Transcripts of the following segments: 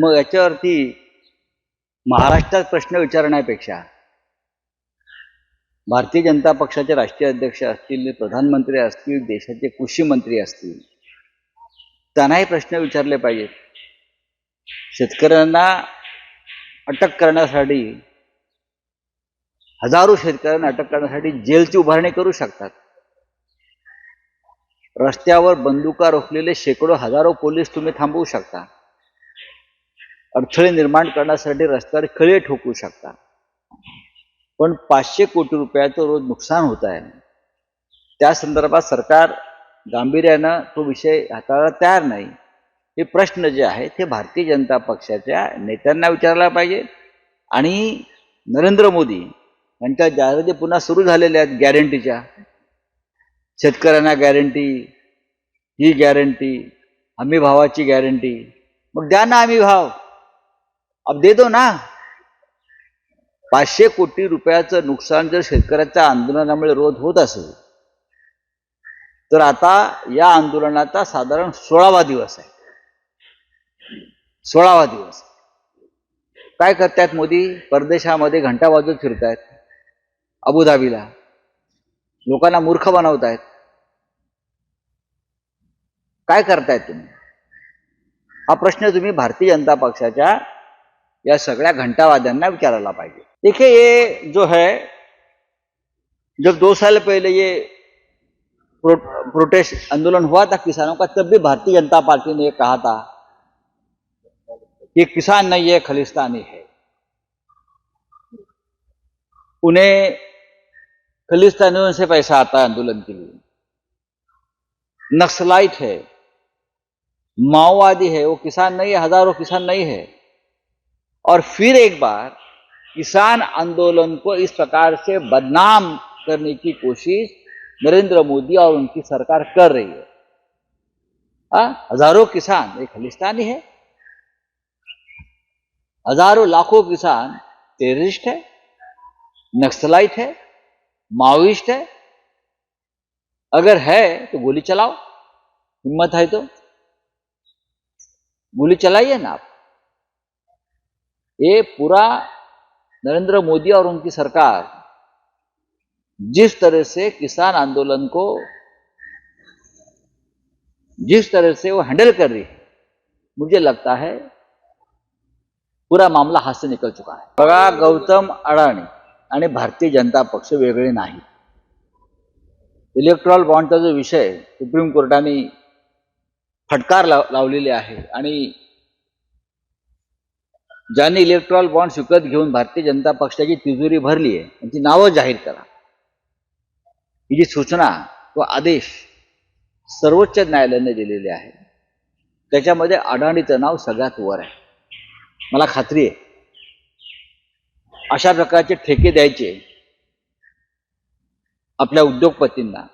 मग याच्यावरती महाराष्ट्रात प्रश्न विचारण्यापेक्षा भारतीय जनता पक्षाचे राष्ट्रीय अध्यक्ष असतील प्रधानमंत्री असतील देशाचे कृषी मंत्री असतील त्यांनाही प्रश्न विचारले पाहिजेत. शेतकऱ्यांना अटक करण्यासाठी हजारो शेतकऱ्यांना अटक करण्यासाठी जेलची उभारणी करू शकतात. रस्त्यावर बंदुका रोखलेले शेकडो हजारो पोलीस तुम्ही थांबवू शकता. अडथळे निर्माण करण्यासाठी रस्त्यावर खळे ठोकू शकता पण पाचशे कोटी रुपयाचं रोज नुकसान होत आहे. त्या संदर्भात सरकार गांभीर्यानं तो विषय हाताळायला तयार नाही. हे प्रश्न जे आहेत ते भारतीय जनता पक्षाच्या नेत्यांना विचारला पाहिजे. आणि नरेंद्र मोदी यांच्या जाहिराती पुन्हा सुरू झालेल्या आहेत गॅरंटीच्या. शेतकऱ्यांना गॅरंटी ही गॅरंटी हमी भावाची गॅरंटी. मग द्या ना आम्ही भाव. अब दे दो ना. पाचशे कोटी रुपयाचं नुकसान जर शेतकऱ्याच्या आंदोलनामुळे रोध होत असेल तर आता या आंदोलनाचा साधारण सोळावा दिवस आहे. सोळावा दिवस. काय करतायत मोदी? परदेशामध्ये घंटा वाजवत फिरतायत अबुधाबीला. लोकांना मूर्ख बनवतायत. काय करतायत तुम्ही? हा प्रश्न तुम्ही भारतीय जनता पक्षाच्या या सगळ्या घंटावाद्यांना विचारायला पाहिजे. देखिए ये जो है जब दो साल पहले ये प्रो, प्रोटेस्ट आंदोलन हुआ था किसानों का तब भी भारतीय जनता पार्टी ने कहा था कि किसान नहीं है खलिस्तानी है। उन्हें खलिस्तानियों से पैसा आता है आंदोलन के लिए। नक्सलाइट है माओवादी है वो किसान नहीं है हज़ारों किसान नहीं है। और फिर एक बार किसान आंदोलन को इस प्रकार से बदनाम करने की कोशिश नरेंद्र मोदी और उनकी सरकार कर रही है। आ? हज़ारों किसान, एक खलिस्तानी है, हज़ारों लाखों किसान टेररिस्ट है, नक्सलाइट है, माओइस्ट है। अगर है तो गोली चलाओ, हिम्मत है तो। गोली चलाइए ना आप। ये पूरा नरेंद्र मोदी और उनकी सरकार जिस तरह से किसान आंदोलन को जिस तरह से वो हैंडल कर रही है मुझे लगता है पूरा मामला हाथ से निकल चुका है। बघा गौतम अडाणी आणि भारतीय जनता पक्ष वेगळे नाही। इलेक्ट्रॉल बॉन्डचा जो विषय सुप्रीम कोर्टाने फटकार लाव आहे आणि ज्यांनी इलेक्ट्रॉल बॉन्ड विकत घेऊन भारतीय जनता पक्षाची तिजोरी भरली आहे त्यांची नावं जाहीर करा. ही जी सूचना व आदेश सर्वोच्च न्यायालयाने दिलेले आहे त्याच्यामध्ये अडाणीचं नाव सगळ्यात वर आहे. मला खात्री आहे. अशा प्रकारचे ठेके द्यायचे आपल्या उद्योगपतींना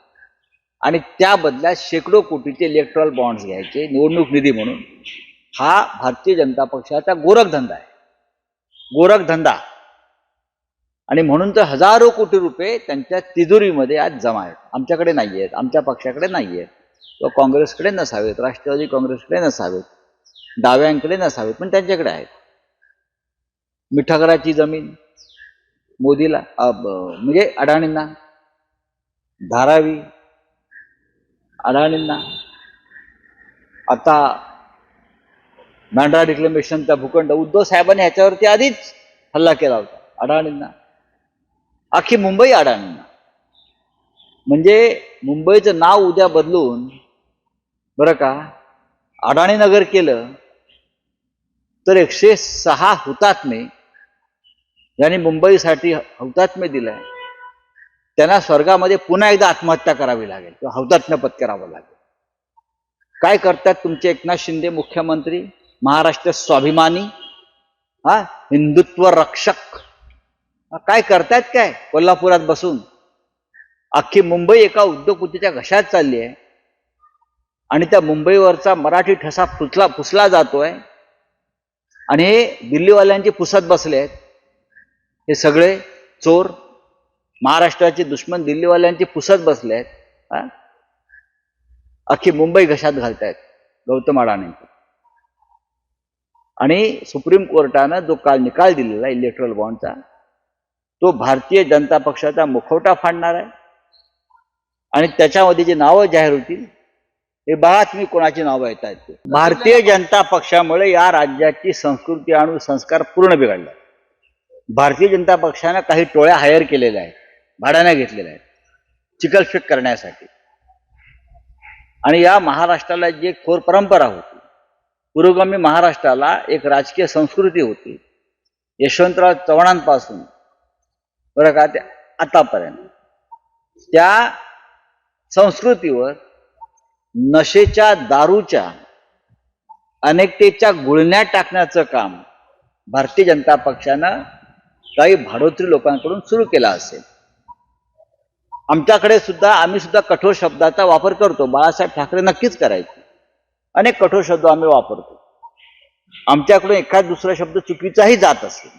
आणि त्या बदल्यात शेकडो कोटीचे इलेक्ट्रॉल बॉन्ड्स घ्यायचे निवडणूक निधी म्हणून. हा भारतीय जनता पक्षाचा गोरखधंदा आहे. गोरखधंदा आणि म्हणून तर हजारो कोटी रुपये त्यांच्या तिजोरीमध्ये आज जमा आहेत. आमच्याकडे नाही आहेत आमच्या पक्षाकडे नाही आहेत. किंवा काँग्रेसकडे नसावेत राष्ट्रवादी काँग्रेसकडे नसावेत डाव्यांकडे नसावेत पण त्यांच्याकडे आहेत. मिठागराची जमीन मोदीला म्हणजे अडाणींना धारावी अडाणींना. आता बँड्रा डिक्लेमेशनचा भूखंड उद्धव साहेबांनी ह्याच्यावरती आधीच हल्ला केला होता. अडाणींना. अख्खी मुंबई अडाणींना. म्हणजे मुंबईचं नाव उद्या बदलून बरं का अडाणी नगर केलं तर एकशे सहा हुतात्मे ज्यांनी मुंबईसाठी हुतात्मे दिलंय. त्यांना स्वर्गामध्ये पुन्हा एकदा आत्महत्या करावी लागेल. किंवा हौतात्म्य पत्करावं लागेल. काय करतात तुमचे एकनाथ शिंदे मुख्यमंत्री? महाराष्ट्र स्वाभिमानी हा हिंदुत्व रक्षक. काय करतायत काय? कोल्हापुरात बसून. अख्खी मुंबई एका उद्योगपतीच्या घशात चालली आहे. आणि त्या मुंबईवरचा मराठी ठसा पुसला पुसला जातोय. आणि हे दिल्लीवाल्यांची पुसत बसले आहेत. हे सगळे चोर महाराष्ट्राचे दुश्मन दिल्लीवाल्यांची पुसत बसले आहेत. हा? अख्खी मुंबई घशात घालतायत. गौतम अडाणी. आणि सुप्रीम कोर्टानं जो काल निकाल दिलेला इलेक्ट्रल बॉन्डचा तो भारतीय जनता पक्षाचा मुखवटा फाडणार आहे. आणि त्याच्यामध्ये जी नावं जाहीर होतील हे बघा तुम्ही कोणाची नावं येत आहेत भारतीय जनता पक्षामुळे या राज्याची संस्कृती आणि संस्कार पूर्ण बिघडला. भारतीय जनता पक्षानं काही टोळ्या हायर केलेल्या आहेत भाड्याने घेतलेल्या आहेत चिकलफेक करण्यासाठी. आणि या महाराष्ट्राला जी एक थोर परंपरा होती. पुरोगामी महाराष्ट्राला एक राजकीय संस्कृती होती. यशवंतराव चव्हाणांपासून. बरं का? ते आतापर्यंत. त्या संस्कृतीवर नशेच्या दारूच्या अनेकतेच्या गुळण्या टाकण्याचं काम भारतीय जनता पक्षानं काही भाडोत्री लोकांकडून सुरू केला असेल. आमच्याकडे सुद्धा आम्ही सुद्धा कठोर शब्दाचा वापर करतो. बाळासाहेब ठाकरे नक्कीच करायचे. अनेक कठोर शब्द आम्ही वापरतो. आमच्याकडून एखाद दुसरा शब्द चुकीचाही जात असेल.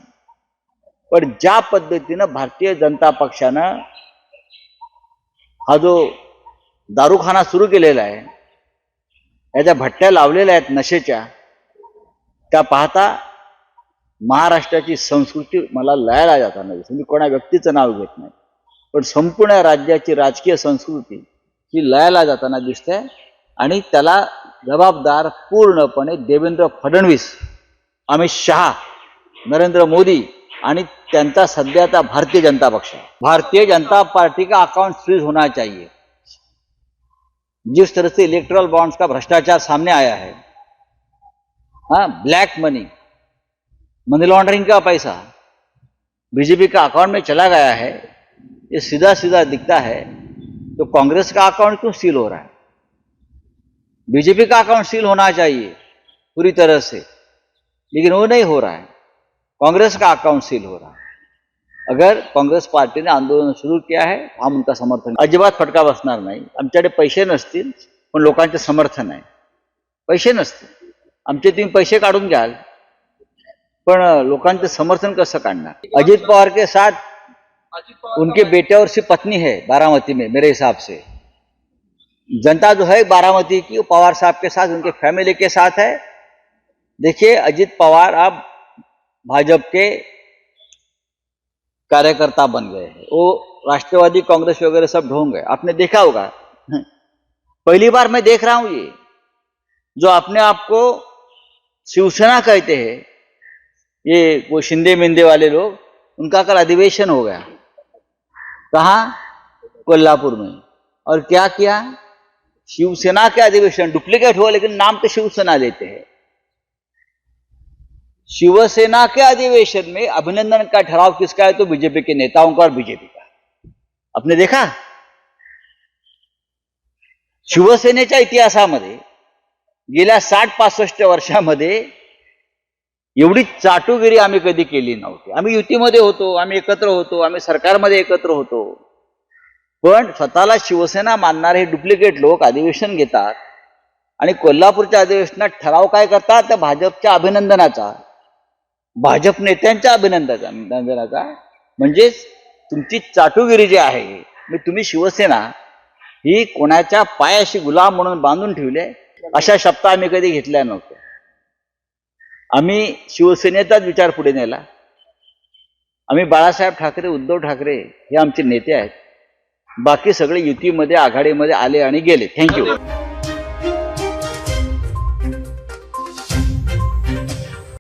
पण ज्या पद्धतीनं भारतीय जनता पक्षानं हा जो दारूखाना सुरू केलेला आहे याच्या भट्ट्या लावलेल्या आहेत नशेच्या त्या पाहता महाराष्ट्राची संस्कृती मला लयाला जाताना दिसते. मी कोणा व्यक्तीचं नाव घेत नाही. पण संपूर्ण राज्याची राजकीय संस्कृती ही लयाला जाताना दिसते आणि त्याला जबाबदार पूर्णपणे देवेंद्र फडणवीस, अमित शहा, नरेंद्र मोदी आणि त्यांचा सध्याचा भारतीय जनता पक्ष. भारतीय जनता पार्टी का अकाउंट फ्रीज होना चाहिए. जिस तरह से इलेक्ट्रल बॉन्ड्स का भ्रष्टाचार सामने आया है हाँ ब्लैक मनी मनी लॉन्ड्रिंग का पैसा बीजेपी का अकाउंट में चला गया है, ये सीधा सीधा दिखता है तो कांग्रेस का अकाउंट क्यों सील हो रहा है? बीजेपी का अकाउंट सील होना चाहिए पूरी तरह से। लेकिन वो नहीं हो रहा है। कांग्रेस का अकाउंट सील हो रहा है। अगर काँग्रेस पार्टीने आंदोलन सुरू किया है हम उनका समर्थन अजिबात फटका बसणार नाही। आमच्याकडे पैसे नसतील पण लोकांचे समर्थन आहे। पैसे नसतील। आमचे तुम्ही पैसे काढून घ्याल पण लोकांचं समर्थन कसं काढणार? अजित पवार के साथ उनके बेटे और सी पत्नी है बारामती में मेरे हिसाब से। जनता जो है बारामती की, वो पवार साहब के साथ, उनके फैमिली के साथ है। देखिए, अजीत पवार अब भाजपा के कार्यकर्ता बन गए हैं। वो राष्ट्रवादी, कांग्रेस वगैरह सब ढोंग गए आपने देखा होगा। पहली बार मैं देख रहा हूँ ये, जो अपने आप को शिवसेना कहते हैं, ये वो शिंदे मिंदे वाले लोग, उनका कल अधिवेशन हो गया। कहा? कोल्हापुर में। और क्या किया? शिवसेना के अधिवेशन डुप्लीकेट हुआ लेकिन नाम तो शिवसेना लेते हैं। शिवसेना के अधिवेशन में अभिनंदन का ठराव किसका है? तो बीजेपी के नेताओं का और बीजेपी का। आपने देखा? शिवसेनेच्या इतिहासामध्ये गेल्या साठ पासष्ट वर्षामध्ये एवढी चाटुगिरी आम्ही कधी केली नव्हती. आम्ही युतीमध्ये होतो आम्ही एकत्र होतो आम्ही सरकारमध्ये एकत्र होतो. पण स्वतःला शिवसेना मानणारे हे डुप्लिकेट लोक अधिवेशन घेतात आणि कोल्हापूरच्या अधिवेशनात ठराव काय करतात? तर भाजपच्या अभिनंदनाचा. भाजप नेत्यांच्या अभिनंदनाचा अभिनंदनाचा. म्हणजेच तुमची चाटुगिरी जी आहे मी तुम्ही शिवसेना ही कोणाच्या पायाशी गुलाम म्हणून बांधून ठेवले अशा शब्द आम्ही कधी घेतल्या नव्हत्या. आम्ही शिवसेनेचाच विचार पुढे नेला. आम्ही बाळासाहेब ठाकरे उद्धव ठाकरे हे आमचे नेते आहेत. बाकी सगळे युतीमध्ये आघाडीमध्ये आले आणि गेले. थँक्यू